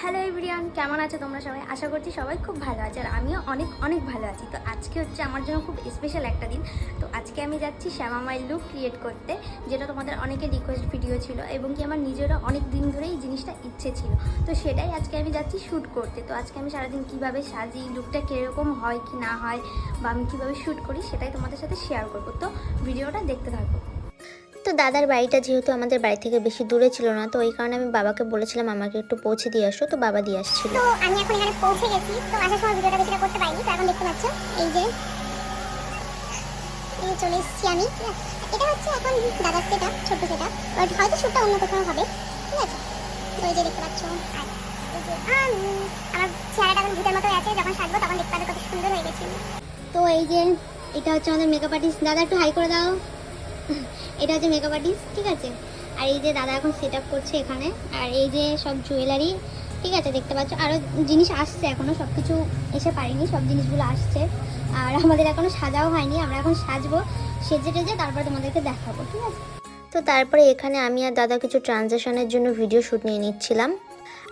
Hello everyone কেমন আছো তোমরা সবাই? আশা করছি সবাই খুব ভালো আছে আর আমিও অনেক অনেক ভালো আছি। তো আজকে হচ্ছে আমার জন্য খুব স্পেশাল একটা দিন। তো আজকে আমি যাচ্ছি শ্যামামাই লুক ক্রিয়েট করতে, যেটা তোমাদের অনেকের রিকোয়েস্ট ভিডিও ছিল এবং কি আমার নিজেরও অনেক দিন ধরে এই জিনিসটা ইচ্ছে ছিল। তো সেটাই আজকে আমি যাচ্ছি শ্যুট করতে। তো আজকে আমি সারাদিন কীভাবে সাজি লুকটা কীরকম হয় কি না হয়, বা আমি কীভাবে শ্যুট করি সেটাই তোমাদের সাথে শেয়ার করব। তো ভিডিওটা দেখতে থাকো। তো দাদার বাড়িটা যেহেতু আমাদের বাড়ি থেকে বেশি দূরে ছিল না তো ওই কারণে আমি বাবাকে বলেছিলাম আমাকে একটু পৌঁছে দিয়ে আসো তো বাবা দিয়ে আসছিল। তো আমি এখন এখানে পৌঁছে গেছি তো আসার সময় ভিডিওটা বেশিটা করতে পারিনি তো এখন দেখতে পাচ্ছ এই যে এই চলে এসেছি আমি এটা হচ্ছে এখন দাদার সেটা ছোট সেটা বাট হয়তো শ্যুটটা অন্য কোথাও হবে ঠিক আছে? তো এই যে দেখতে পাচ্ছ আর এই যে আম, আমার চেহারাটা এখন ভূতের মতো আছে যখন সাজবো তখন দেখতে পাবে কত সুন্দর হয়ে গেছে। তো এই যে এটা হচ্ছে আমাদের মেকআপ আর্টিস্ট দাদা একটু হাই করে দাও। এটা হচ্ছে মেকআপ আর্টিস্ট ঠিক আছে? আর এই যে দাদা এখন সেট করছে এখানে, আর এই যে সব জুয়েলারি ঠিক আছে? দেখতে পাচ্ছ? আরও জিনিস আসছে এখনও সব কিছু এসে পারিনি, সব জিনিসগুলো আসছে। আর আমাদের এখনও সাজাও হয়নি, আমরা এখন সাজবো, সেজে টেজে তারপরে তোমাদেরকে দেখাবো, ঠিক আছে? তো তারপরে এখানে আমি আর দাদা কিছু ট্রানজেকশনের জন্য ভিডিও শ্যুট নিয়ে নিচ্ছিলাম।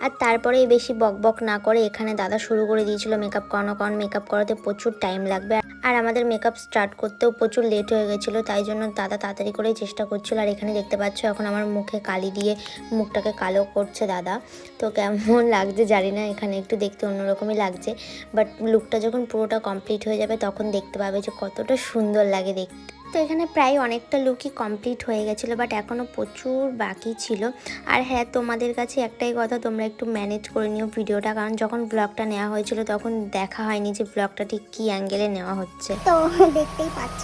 আর তারপরে বেশি বক বক না করে এখানে দাদা শুরু করে দিয়েছিল মেকআপ করানো কারণ মেকআপ করাতে প্রচুর টাইম লাগবে। আর আমাদের মেকআপ স্টার্ট করতেও প্রচুর লেট হয়ে গেছিল, তাই জন্য দাদা তাড়াতাড়ি করেই চেষ্টা করছিল। আর এখানে দেখতে পাচ্ছ, এখন আমার মুখে কালি দিয়ে মুখটাকে কালো করছে দাদা। তো কেমন লাগছে জানি না, এখানে একটু দেখতে অন্যরকমই লাগছে। বাট লুকটা যখন পুরোটা কমপ্লিট হয়ে যাবে, তখন দেখতে পাবে যে কতটা সুন্দর লাগে দেখতে। তো এখানে প্রায় অনেকটা লুকই কমপ্লিট হয়ে গেছিল বাট এখনও প্রচুর বাকি ছিল। আর হ্যাঁ তোমাদের কাছে একটাই কথা, তোমরা একটু ম্যানেজ করে নিও ভিডিওটা, কারণ যখন ব্লগটা নেওয়া হয়েছিল, তখন দেখা হয়নি যে ব্লগটা ঠিক কী অ্যাঙ্গেলে নেওয়া হচ্ছে। তো দেখতেই পাচ্ছ,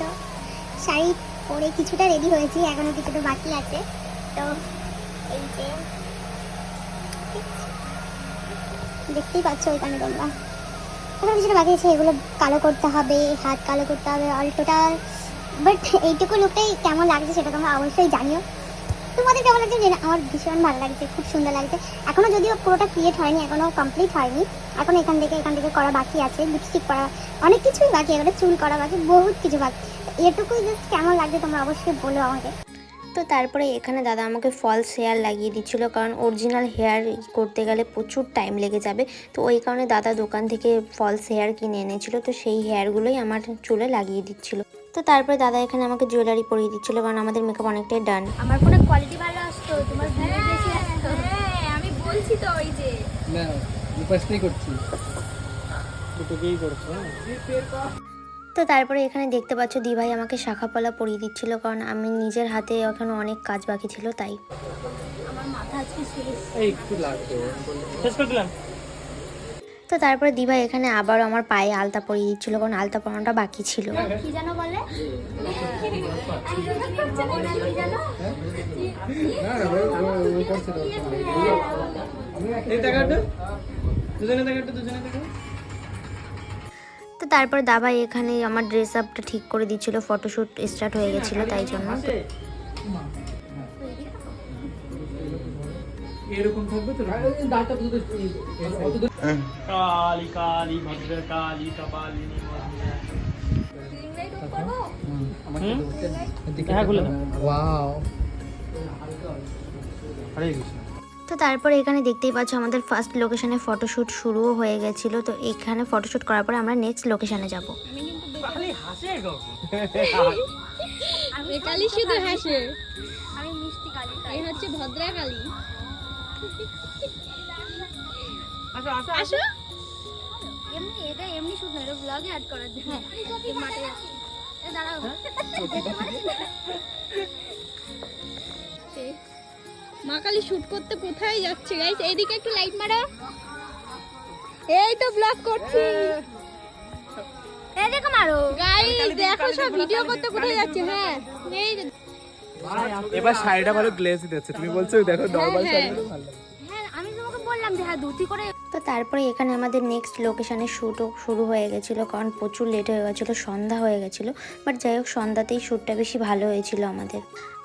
শাড়ি পরে কিছুটা রেডি হয়েছি, এখনও কিছুটা বাকি আছে। তো এই যে, দেখতেই পাচ্ছ ওইখানে তোমরা। এখনও কিছুটা বাকি আছে, এগুলো কালো করতে হবে, হাত কালো করতে হবে অল টোটাল বাট এইটুকু লুকটাই কেমন লাগছে সেটা তোমরা অবশ্যই জানিও। তোমাদের কেমন লাগছে জেনে? আমার ভীষণ ভালো লাগছে, খুব সুন্দর লাগছে। এখনও যদিও পুরোটা ক্রিয়েট হয়নি, এখনও কমপ্লিট হয়নি। এখন এখান থেকে এখান থেকে করা বাকি আছে লিপস্টিক করা, অনেক কিছুই বাকি, এবারে চুল করা বাকি, বহুত কিছু বাকি। এটুকুই জাস্ট কেমন লাগছে তোমরা অবশ্যই বলো আমাকে। তো তারপরে এখানে দাদা আমাকে ফলস হেয়ার লাগিয়ে দিচ্ছিল কারণ অরিজিনাল হেয়ার করতে গেলে প্রচুর টাইম লেগে যাবে। তো ওই কারণে দাদা দোকান থেকে ফলস হেয়ার কিনে এনেছিল তো সেই হেয়ারগুলোই আমার চুলে লাগিয়ে দিচ্ছিল। তো তারপরে দাদা এখানে আমাকে জুয়েলারি পরিয়ে দিচ্ছিল কারণ আমাদের মেকআপ অনেকটাই ডান আমার ফোনে কোয়ালিটি ভালো আসতো তোমার আসতো। হ্যাঁ আমি বলছি তো ওই যে। না করছি। করছ তো তারপরে এখানে দেখতে পাচ্ছ দিভাই আমাকে শাখা পলা পরিয়ে দিচ্ছিল কারণ আমি নিজের হাতে এখনও অনেক কাজ বাকি ছিল তাই। আমার মাথা আজকে শেষ এই একটু লাগবে? শেষ করে দিলাম। তো তারপরে দিভাই এখানে আবার আমার পায়ে আলতা পরিয়ে দিচ্ছিল কারণ আলতা পরানোটা বাকি ছিল। কি জানো বলে? ভগবান আর তারপরে দাভাই এখানে আমার ড্রেস আপটা ঠিক করে দিচ্ছিল ফটোশ্যুট স্টার্ট হয়ে গেছিল তাই জন্য। এরকম থাকবে তো? ডাটা তো কালী কালী ভদ্র কালী কপালিনী হ্যাঁ, খুলে দাও। ওয়াও হরে কৃষ্ণ। তো তারপরে এখানে দেখতেই পাচ্ছ আমাদের ফার্স্ট লোকেশনে ফটোশ্যুট শুরুও হয়ে গেছিল। তো এখানে ফটোশ্যুট করার পরে আমরা নেক্সট লোকেশনে যাব। খালি হাসে কখন আমি কালী। শুধু হাসে। আমি মিষ্টি কালী এই হচ্ছে ভদ্রা কালী। আসো আসো আসো। এমনি এটা এমনি শুধু না এটা ব্লগে অ্যাড করার জন্য। মাঠে দাঁড়াও। মা কালী শুট করতে কোথায় যাচ্ছে? গাইস এইদিকে একটু লাইট মারো। এই তো ব্লগ করছি। এই দেখো মারো। গাইস দেখো সব ভিডিও করতে কোথায় যাচ্ছে? হ্যাঁ এই এবার শাড়িটা ভালো গ্লেজ দিচ্ছে তুমি বলছো দেখো নরমাল হ্যাঁ। শাড়ি ভালো যে হ্যাঁ ধুতি করে তো তারপরে এখানে আমাদের নেক্সট লোকেশানে শ্যুটও শুরু হয়ে গেছিল কারণ প্রচুর লেট হয়ে গেছিল সন্ধ্যা হয়ে গেছিল। বাট যাই হোক সন্ধ্যাতেই শ্যুটটা বেশি ভালো হয়েছিল আমাদের।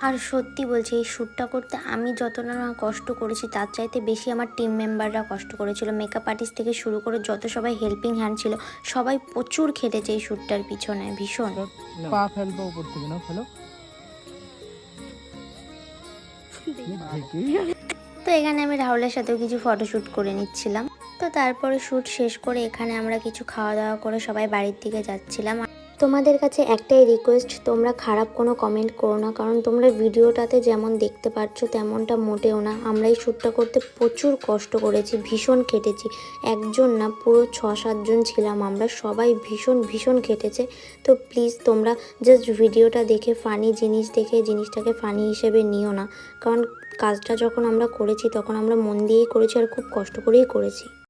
আর সত্যি বলছি এই শ্যুটটা করতে আমি যতটা না কষ্ট করেছি তার চাইতে বেশি আমার টিম মেম্বাররা কষ্ট করেছিল। মেকআপ আর্টিস্ট থেকে শুরু করে যত সবাই হেল্পিং হ্যান্ড ছিল সবাই প্রচুর খেটেছে এই শ্যুটটার পিছনে ভীষণ। পা ফেলব উপর থেকে না ফেলো? তো এখানে আমি রাহুলের সাথেও কিছু ফটোশ্যুট করে নিচ্ছিলাম। তো তারপরে শ্যুট শেষ করে এখানে আমরা কিছু খাওয়া দাওয়া করে সবাই বাড়ির দিকে যাচ্ছিলাম। তোমাদের কাছে একটাই রিকোয়েস্ট তোমরা খারাপ কোনো কমেন্ট করো না, কারণ তোমরা ভিডিওটাতে যেমন দেখতে পাচ্ছ তেমনটা মোটেও না। আমরা এই শ্যুটটা করতে প্রচুর কষ্ট করেছি, ভীষণ খেটেছি। একজন না, পুরো ছ সাতজন ছিলাম আমরা, সবাই ভীষণ ভীষণ খেটেছে। তো প্লিজ তোমরা জাস্ট ভিডিওটা দেখে ফানি জিনিস দেখে, জিনিসটাকে ফানি হিসেবে নিও না। কারণ কাজটা যখন আমরা করেছি তখন আমরা মন দিয়েই করেছি আর খুব কষ্ট করেই করেছি।